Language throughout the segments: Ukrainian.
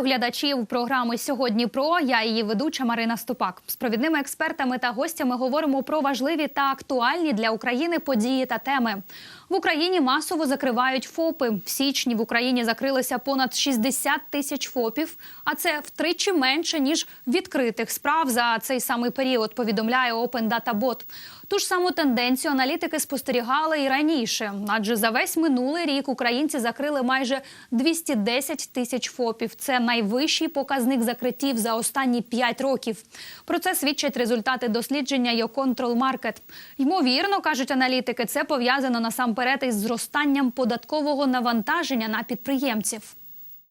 Вітаю глядачів програми сьогодні. Про я її ведуча Марина Ступак. З провідними експертами та гостями говоримо про важливі та актуальні для України події та теми. В Україні масово закривають ФОПи. В січні в Україні закрилося понад 60 тисяч ФОПів, а це втричі менше ніж відкритих справ за цей самий період. Повідомляє Open Data Bot. Ту ж саму тенденцію аналітики спостерігали і раніше, адже за весь минулий рік українці закрили майже 210 тисяч ФОПів. Це найвищий показник закриттів за останні 5 років. Про це свідчать результати дослідження «Йоконтрол Маркет». Ймовірно, кажуть аналітики, це пов'язано насамперед із зростанням податкового навантаження на підприємців.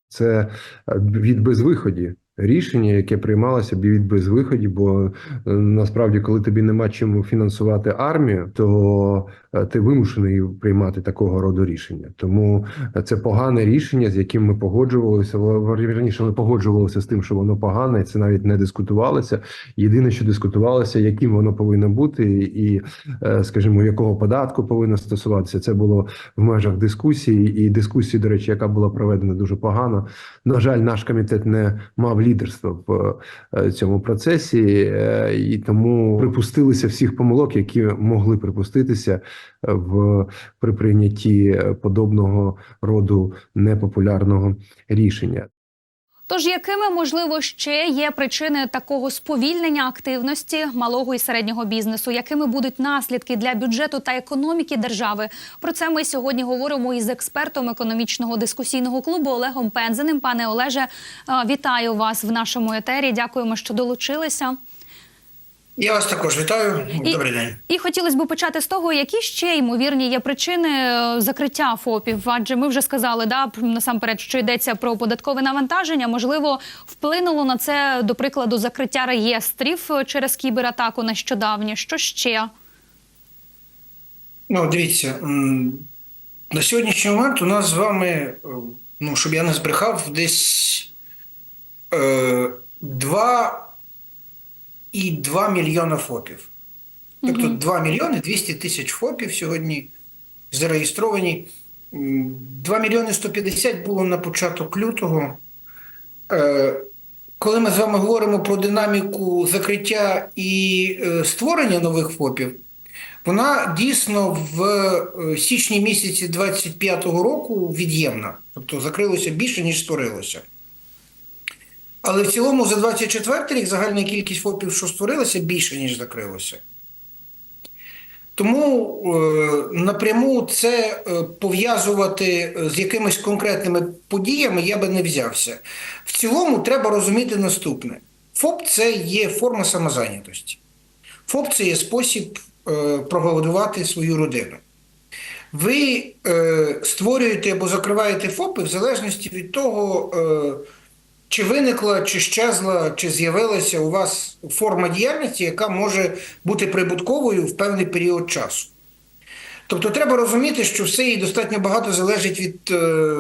Це від безвиході. Рішення, яке приймалося б від безвиході, бо е, насправді, коли тобі нема чим фінансувати армію, то ти вимушений приймати такого роду рішення. Тому е, це погане рішення, з яким ми погоджувалися. Вірніше, ми погоджувалися з тим, що воно погане, це навіть не дискутувалося. Єдине, що дискутувалося, яким воно повинно бути, і, е, скажімо, якого податку повинно стосуватися. Це було в межах дискусії, і дискусії, до речі, яка була проведена дуже погано. На жаль, наш комітет не мав лідерства в е, цьому процесі, е, і тому припустилися всіх помилок, які могли припуститися е, в при прийнятті е, подобного роду непопулярного рішення. Тож, якими можливо ще є причини такого сповільнення активності малого і середнього бізнесу? Якими будуть наслідки для бюджету та економіки держави? Про це ми сьогодні говоримо із експертом економічного дискусійного клубу Олегом Пензеним. Пане Олеже, е, вітаю вас в нашому етері. Дякуємо, що долучилися. Я вас також вітаю. І- Добрий день. І хотілося б почати з того, які ще ймовірні є причини е, закриття ФОПів. Адже ми вже сказали, да насамперед, що йдеться про податкове навантаження. Можливо, вплинуло на це до прикладу закриття реєстрів е, через кібератаку нещодавнє. Що ще? Ну, дивіться, на сьогоднішній момент у нас з вами, е, ну, щоб я не збрехав, десь е, 2,2 мільйона ФОПів. Тобто 2 мільйони 200 тисяч ФОПів сьогодні зареєстровані. М, 2 мільйони 150 було на початок лютого. Е, Коли ми з вами говоримо про динаміку закриття і е, створення нових ФОПів, вона дійсно в е, січні місяці 25-го року від'ємна. Тобто закрилося більше, ніж створилося. Але в цілому за 24 рік загальна кількість ФОПів, що створилося, більше, ніж закрилося. Тому е, напряму це е, пов'язувати е, з якимись конкретними подіями я би не взявся. В цілому треба розуміти наступне: ФОП це є форма самозайнятості. ФОП це є спосіб е, прогодувати свою родину. Ви е, створюєте або закриваєте ФОПи в залежності від того, е, чи виникла, чи щезла, чи з'явилася у вас форма діяльності, яка може бути прибутковою в певний період часу. Тобто треба розуміти, що все і достатньо багато залежить від е,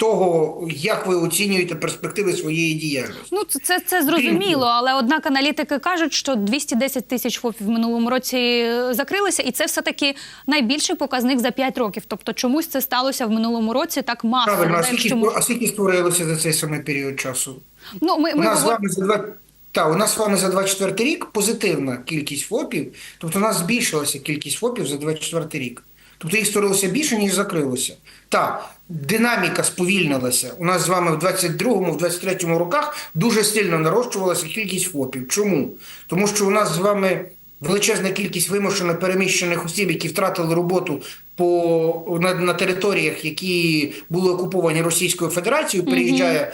того, як ви оцінюєте перспективи своєї діяльності. Ну це це, зрозуміло, але однак аналітики кажуть, що 210 тисяч ФОПів в минулому році закрилися, і це все таки найбільший показник за 5 років. Тобто, чомусь це сталося в минулому році так масово. Правильно, а скільки, ми- а скільки створилося за цей самий період часу? Ну, ми, У ми нас з говор- вами за два. Та, у нас з вами за 24 рік позитивна кількість ФОПів, тобто у нас збільшилася кількість ФОПів за 24 рік. Тобто їх створилося більше, ніж закрилося. Так, динаміка сповільнилася. У нас з вами в 22-му, в 23-му роках дуже сильно нарощувалася кількість ФОПів. Чому? Тому що у нас з вами величезна кількість вимушено переміщених осіб, які втратили роботу по, на, на територіях, які були окуповані Російською Федерацією, переїжджає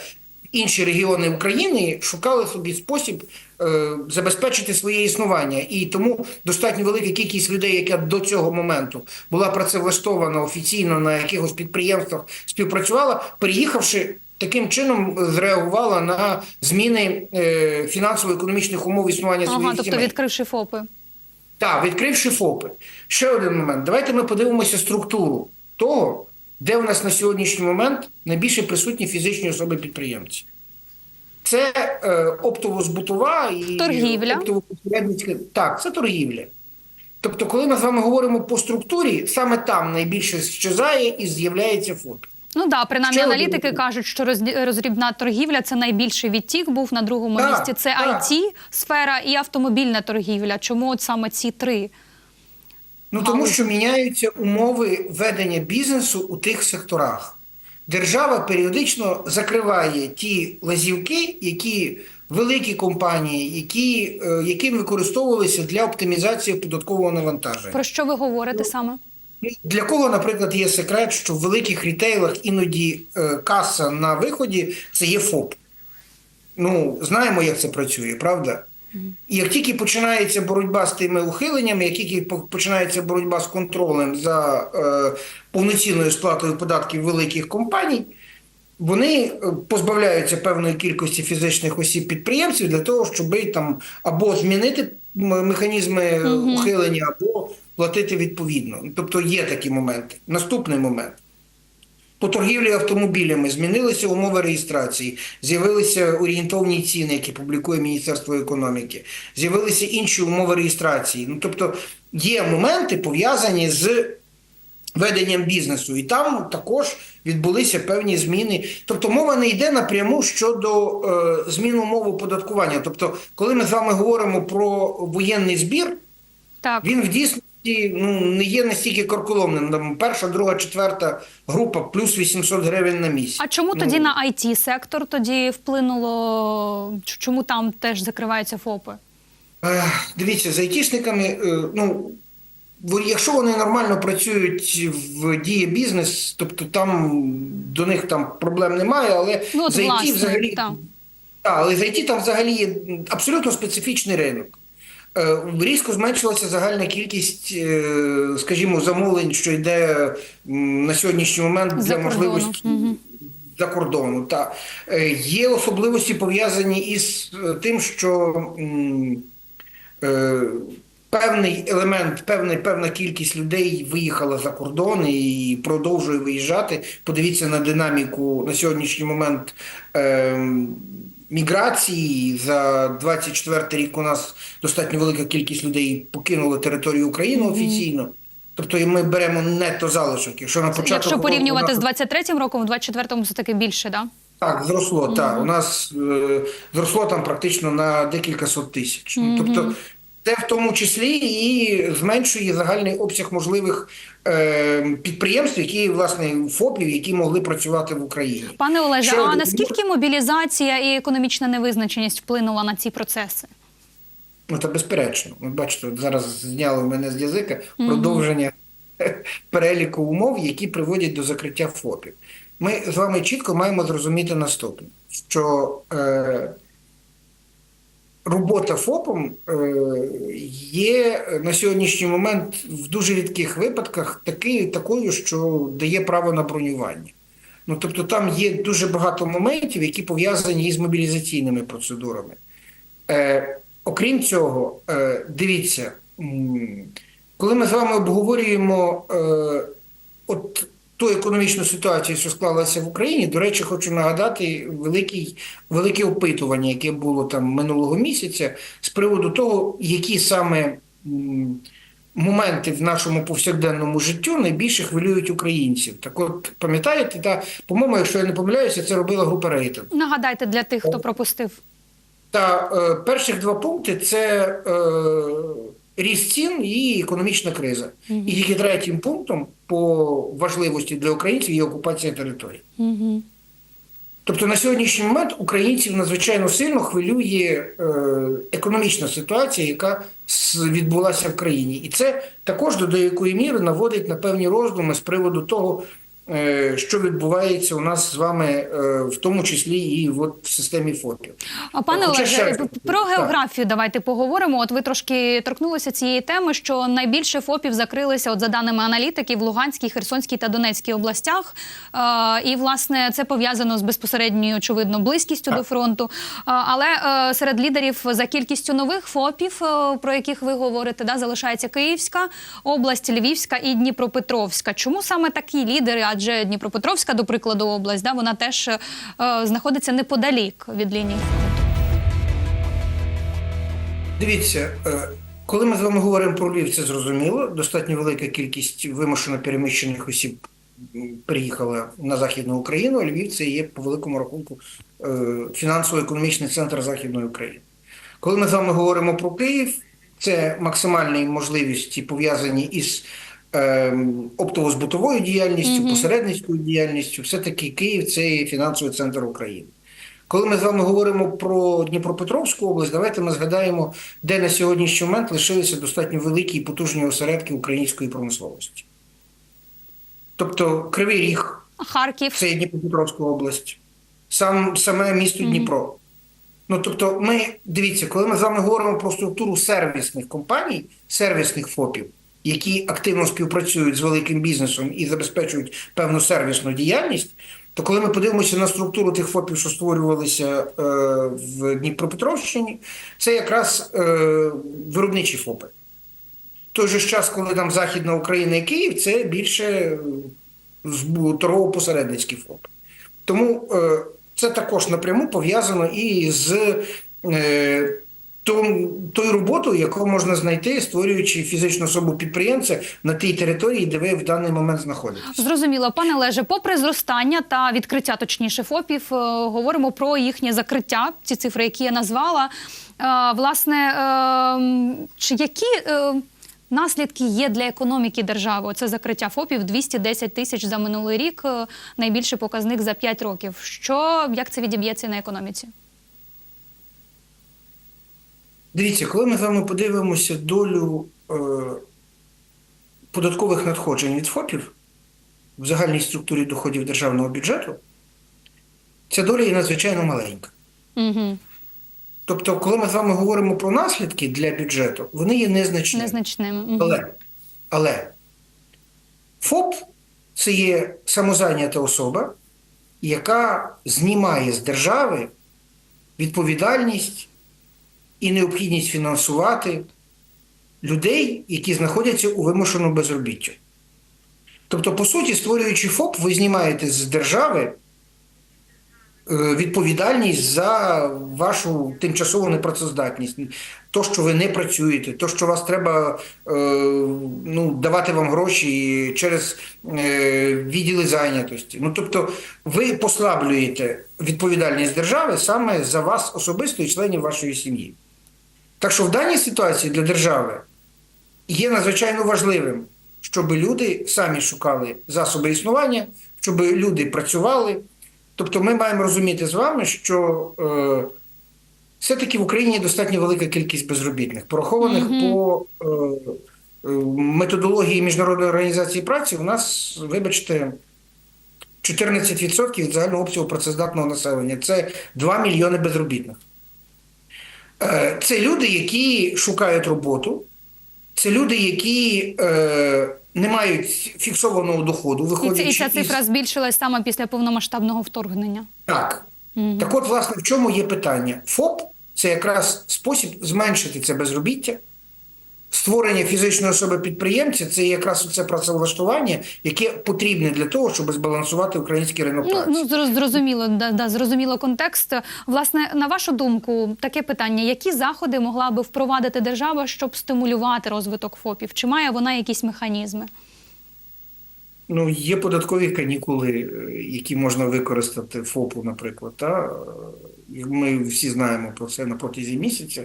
інші регіони України шукали собі спосіб е, забезпечити своє існування, і тому достатньо велика кількість людей, яка до цього моменту була працевлаштована офіційно на якихось підприємствах, співпрацювала, переїхавши. Таким чином е, зреагувала на зміни е, фінансово-економічних умов існування ага, своїх тобто сімей. відкривши ФОПи. Так, відкривши ФОПи. Ще один момент. Давайте ми подивимося структуру того, де в нас на сьогоднішній момент найбільше присутні фізичні особи-підприємці. Це е, оптово-збутова і Торгівля. Так, це торгівля. Тобто, коли ми з вами говоримо по структурі, саме там найбільше щезає і з'являється ФОП. Ну да, принаймні Ще аналітики один- кажуть, що роздрібна торгівля це найбільший відтік був на другому Так, місці. Це так. it сфера і автомобільна торгівля. Чому от саме ці три? Ну тому що міняються умови ведення бізнесу у тих секторах. Держава періодично закриває ті лазівки, які великі компанії, які, е, яким використовувалися для оптимізації податкового навантаження. Про що ви говорите саме? Ну, Для кого, наприклад, є секрет, що в великих рітейлах іноді е, каса на виході це є ФОП. Ну, знаємо, як це працює, правда? І як тільки починається боротьба з тими ухиленнями, як тільки починається боротьба з контролем за е, повноцінною сплатою податків великих компаній, вони е, позбавляються певної кількості фізичних осіб підприємців для того, щоб там або змінити механізми ухилення, або платити відповідно. Тобто є такі моменти. Наступний момент. По торгівлі автомобілями змінилися умови реєстрації, з'явилися орієнтовні ціни, які публікує Міністерство економіки, з'явилися інші умови реєстрації. Ну тобто є моменти пов'язані з веденням бізнесу, і там також відбулися певні зміни. Тобто мова не йде напряму щодо е, змін умов оподаткування. Тобто, коли ми з вами говоримо про воєнний збір, Так. він в дійсності ну, не є настільки карколомним. Там перша, друга, четверта група плюс 800 гривень на місяць. А чому Ну, тоді на it сектор тоді вплинуло? Чому там теж закриваються ФОПи? Е, Дивіться, з айтішниками, е, ну, якщо вони нормально працюють в дії бізнес, тобто там до них там проблем немає, але Ну, от, з IT власне, взагалі. так. Так, але з IT там взагалі є абсолютно специфічний ринок. Е, Різко зменшилася загальна кількість, е, скажімо, замовлень, що йде на сьогоднішній момент За для кордону. можливості за кордону. Та. Е, Є особливості пов'язані із тим, що е, певний елемент, певний, певна кількість людей виїхала за кордон і продовжує виїжджати. Подивіться на динаміку на сьогоднішній момент. Е, Міграції за 24 рік у нас достатньо велика кількість людей покинула територію України офіційно. Тобто ми беремо нетто залишок. Якщо на початку Якщо порівнювати у з нас- 23-м роком, в 24-му все таки більше, да? так, зросло, так. У нас е, зросло там практично на декілька сот тисяч. Ну, Тобто, це в тому числі і зменшує загальний обсяг можливих е, підприємств, які, власне, ФОПів, які могли працювати в Україні. Пане Олеже, Ще а наскільки мобілізація і економічна невизначеність вплинула на ці процеси? Ну, це безперечно. От бачите, зараз зняли мене з язика продовження переліку умов, які приводять до закриття ФОПів. Ми з вами чітко маємо зрозуміти наступне, що е, робота ФОПом е, є на сьогоднішній момент в дуже рідких випадках таки, такою, що дає право на бронювання. Ну, тобто там є дуже багато моментів, які пов'язані із мобілізаційними процедурами. Е, окрім цього, е, дивіться, коли ми з вами обговорюємо е, от ту економічну ситуацію, що склалася в Україні, до речі, хочу нагадати великий, велике опитування, яке було там минулого місяця, з приводу того, які саме. Моменти в нашому повсякденному життю найбільше хвилюють українців. Так от, пам'ятаєте, та, по-моєму, якщо я не помиляюся, це робила група рейтинг. Нагадайте для тих, хто пропустив. Та е, перших два пункти це е, ріст цін і економічна криза. І тільки третім пунктом по важливості для українців є окупація території. Угу. Тобто на сьогоднішній момент українців надзвичайно сильно хвилює е, економічна ситуація, яка відбулася в країні. І це також до деякої міри наводить на певні роздуми з приводу того, що відбувається у нас з вами, е, в тому числі і от в системі ФОПів. А пане Олеже, ще- про так. географію давайте поговоримо. От ви трошки торкнулися цієї теми, що найбільше ФОПів закрилися, от за даними аналітиків, в Луганській, Херсонській та Донецькій областях. Е, і власне це пов'язано з безпосередньою, очевидно, близькістю до фронту. Е, але е, серед лідерів за кількістю нових ФОПів, е, про яких ви говорите, да, залишається Київська область, Львівська і Дніпропетровська. Чому саме такі лідери? Адже Дніпропетровська, до прикладу, область, да, вона теж е, знаходиться неподалік від лінії. Дивіться, е, коли ми з вами говоримо про Львів, це зрозуміло. Достатньо велика кількість вимушено переміщених осіб приїхала на Західну Україну, Львів це є по великому рахунку е, фінансово-економічний центр Західної України. Коли ми з вами говоримо про Київ, це максимальні можливості пов'язані із оптово-збутовою діяльністю, Мгм. посередницькою діяльністю. Все-таки Київ це є фінансовий центр України. Коли ми з вами говоримо про Дніпропетровську область, давайте ми згадаємо, де на сьогоднішній момент лишилися достатньо великі і потужні осередки української промисловості. Тобто Кривий Ріг, Харків. це Дніпропетровська область, сам, саме місто Мгм. Дніпро. Ну тобто, ми дивіться, коли ми з вами говоримо про структуру сервісних компаній, сервісних ФОПів, які активно співпрацюють з великим бізнесом і забезпечують певну сервісну діяльність, то коли ми подивимося на структуру тих ФОПів, що створювалися е, в Дніпропетровщині, це якраз е, виробничі ФОПи. Той же час, коли там Західна Україна і Київ, це більше е, збу- торгово-посередницький ФОП. Тому е, це також напряму пов'язано і з е, тою роботою, яку можна знайти, створюючи фізичну особу підприємця на тій території, де ви в даний момент знаходитесь. Зрозуміло, пане Леже, попри зростання та відкриття, точніше, ФОПів, е, говоримо про їхнє закриття, ці цифри, які я назвала. Е, Власне, е, чи які наслідки є для економіки держави? Це закриття ФОПів 210 тисяч за минулий рік, найбільший показник за 5 років. Що як це відіб'ється на економіці? Дивіться, коли ми з вами подивимося долю е, податкових надходжень від ФОПів в загальній структурі доходів державного бюджету, ця доля є надзвичайно маленька. Угу. Тобто, коли ми з вами говоримо про наслідки для бюджету, вони є незначними. Незначним. Мгм. Але, але ФОП це є самозайнята особа, яка знімає з держави відповідальність і необхідність фінансувати людей, які знаходяться у вимушеному безробіттю. Тобто, по суті, створюючи ФОП, ви знімаєте з держави е, відповідальність за вашу тимчасову непрацездатність. То, що ви не працюєте, то, що вас треба е, ну, давати вам гроші через е, відділи зайнятості. Ну, тобто, ви послаблюєте відповідальність держави саме за вас особисто і членів вашої сім'ї. Так що в даній ситуації для держави є надзвичайно важливим, щоб люди самі шукали засоби існування, щоб люди працювали. Тобто ми маємо розуміти з вами, що е, все-таки в Україні достатньо велика кількість безробітних, порахованих Мгм. по е, е, методології Міжнародної організації праці, у нас, вибачте, 14% від загального обсягу працездатного населення. Це 2 мільйони безробітних. Е, Це люди, які шукають роботу, це люди, які е, не мають фіксованого доходу, І, виходячи це, і ця із- цифра збільшилась саме після повномасштабного вторгнення. Так. Угу. Так от, власне, в чому є питання? ФОП це якраз спосіб зменшити це безробіття. Створення фізичної особи підприємця це якраз це працевлаштування, яке потрібне для того, щоб збалансувати український ринок Ну, праці. ну зро- зрозуміло, да, да, зрозуміло контекст. Власне, на вашу думку, таке питання: які заходи могла би впровадити держава, щоб стимулювати розвиток ФОПів? Чи має вона якісь механізми? Ну, є податкові канікули, е, які можна використати ФОПу, наприклад. Та? Е, Ми всі знаємо про це на протязі місяця.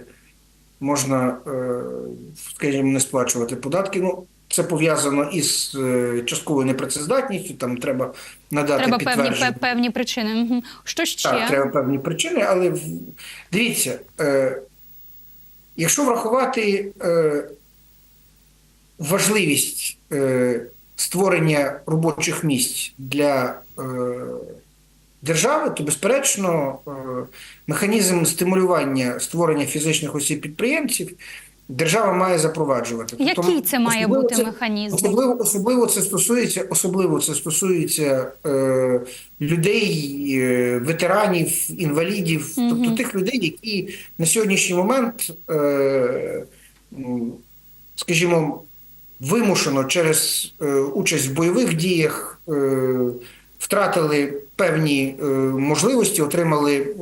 Можна, е, скажімо, не сплачувати податки. Ну, це пов'язано із е, частковою непрацездатністю, там треба надати Треба певні підтвердження. пе- певні причини. Що ще? Так, треба певні причини, але дивіться, е, якщо врахувати важливість створення робочих місць для держави, то безперечно е, механізм стимулювання створення фізичних осіб підприємців держава має запроваджувати. Тобто, Який це має бути це- механізм? Особливо, особливо це стосується, особливо це стосується е, людей, е, ветеранів, інвалідів, Мгм. тобто тих людей, які на сьогоднішній момент, е, скажімо, вимушено через е, участь в бойових діях, е, втратили певні е, можливості, отримали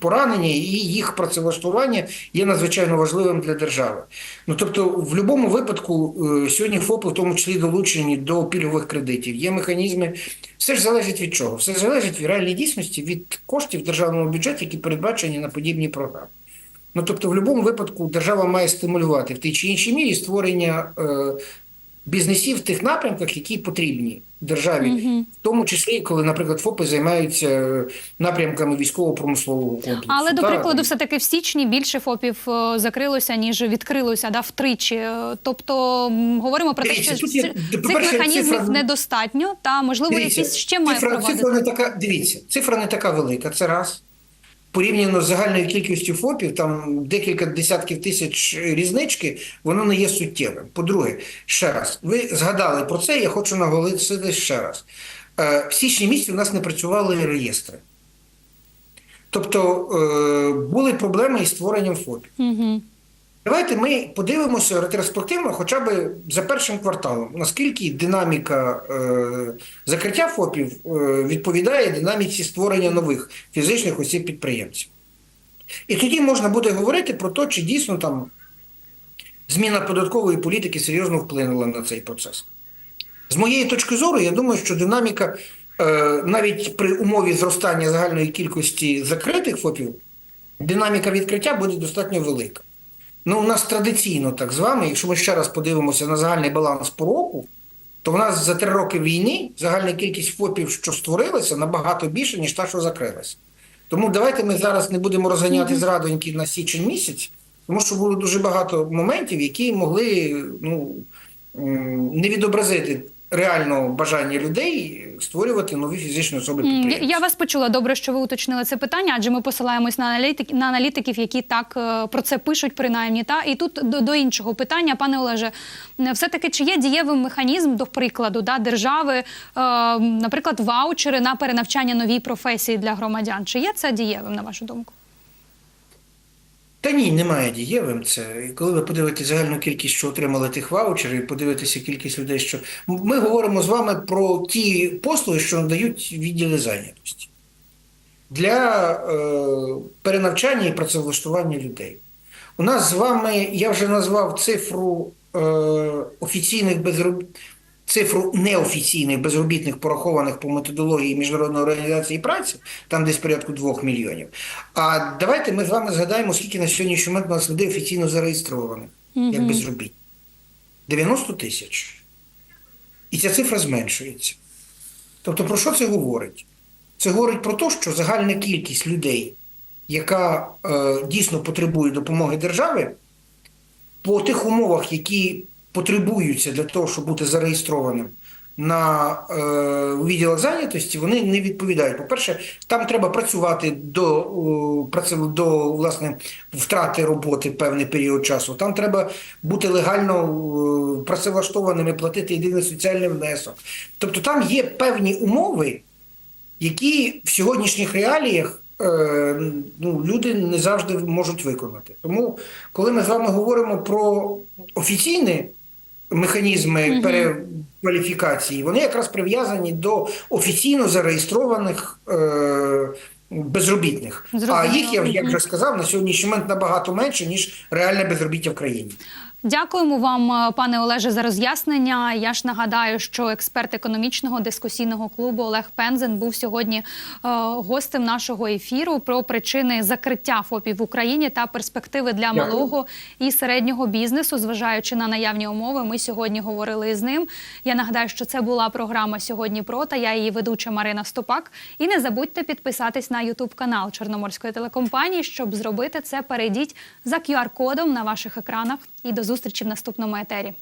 поранення, і їх працевлаштування є надзвичайно важливим для держави. Ну тобто, в будь-якому випадку е, сьогодні ФОПи, в тому числі долучені до пільгових кредитів, є механізми. Все ж залежить від чого? Все залежить від реальної дійсності від коштів в державному бюджеті, які передбачені на подібні програми. Ну тобто, в будь-якому випадку держава має стимулювати в тій чи іншій мірі створення е, бізнесів в тих напрямках, які потрібні державі, Мгм. в тому числі, коли, наприклад, ФОПи займаються е, напрямками військово-промислового комплексу. Але до прикладу, все таки в січні більше ФОПів е, закрилося ніж відкрилося, да, втричі. Е, Тобто говоримо про те, що є, цих механізмів цифра- недостатньо, та можливо Дивіться, якісь ще має цифра, цифра не така. Дивіться, цифра не така велика. Це раз. Порівняно з загальною кількістю ФОПів, там декілька десятків тисяч різнички, воно не є суттєвим. По-друге, ще раз, ви згадали про це, я хочу наголосити ще раз. Е, В січні місяці у нас не працювали реєстри. Тобто е, були проблеми із створенням ФОПів. Угу. Давайте ми подивимося ретроспективно, хоча б за першим кварталом, наскільки динаміка е, закриття ФОПів е, відповідає динаміці створення нових фізичних осіб підприємців. І тоді можна буде говорити про те, чи дійсно там зміна податкової політики серйозно вплинула на цей процес. З моєї точки зору, я думаю, що динаміка е, навіть при умові зростання загальної кількості закритих ФОПів, динаміка відкриття буде достатньо велика. Ну, у нас традиційно так з вами, якщо ми ще раз подивимося на загальний баланс по року, то в нас за три роки війни загальна кількість ФОПів, що створилася, набагато більше, ніж та, що закрилася. Тому давайте ми зараз не будемо розганяти зрадоньки на січень місяць, тому що було дуже багато моментів, які могли ну, не відобразити реального бажання людей створювати нові фізичні особи М, Я, вас почула добре, що ви уточнили це питання, адже ми посилаємось на аналітик, на аналітиків, які так е, про це пишуть, принаймні. Та і тут до, до іншого питання, пане Олеже, все таки чи є дієвим механізм до прикладу да, держави, е, наприклад, ваучери на перенавчання новій професії для громадян? Чи є це дієвим, на вашу думку? Та ні, немає дієвим це. І Коли ви подивитесь загальну кількість, що отримали тих ваучерів, подивитеся кількість людей, що ми говоримо з вами про ті послуги, що надають відділи зайнятості для е, перенавчання і працевлаштування людей. У нас з вами, я вже назвав цифру е, офіційних безроб... цифру неофіційних безробітних порахованих по методології Міжнародної організації праці, там десь порядку 2 мільйонів. А давайте ми з вами згадаємо, скільки на сьогоднішній момент у нас людей офіційно зареєстрованих як безробітні. 90 тисяч. І ця цифра зменшується. Тобто, про що це говорить? Це говорить про те, що загальна кількість людей, яка е, дійсно потребує допомоги держави, по тих умовах, які потребуються для того, щоб бути зареєстрованим на е, відділах зайнятості, вони не відповідають. По-перше, там треба працювати до, о, до власне, втрати роботи певний період часу. Там треба бути легально е, працевлаштованим і платити єдиний соціальний внесок. Тобто там є певні умови, які в сьогоднішніх реаліях е, ну, люди не завжди можуть виконати. Тому, коли ми з вами говоримо про офіційні механізми угу. перекваліфікації, вони якраз прив'язані до офіційно зареєстрованих е, безробітних. А їх, я як вже сказав, на сьогоднішній момент набагато менше, ніж реальне безробіття в країні. Дякуємо вам, е, пане Олеже, за роз'яснення. Я ж нагадаю, що експерт економічного дискусійного клубу Олег Пензен був сьогодні е, гостем нашого ефіру про причини закриття ФОПів в Україні та перспективи для Дякую. малого і середнього бізнесу, зважаючи на наявні умови. Ми сьогодні говорили з ним. Я нагадаю, що це була програма сьогодні про та я її ведуча Марина Стопак. І не забудьте підписатись на Ютуб канал Чорноморської телекомпанії. Щоб зробити це, перейдіть за QR-кодом на ваших екранах. І до зустрічі в наступному етері.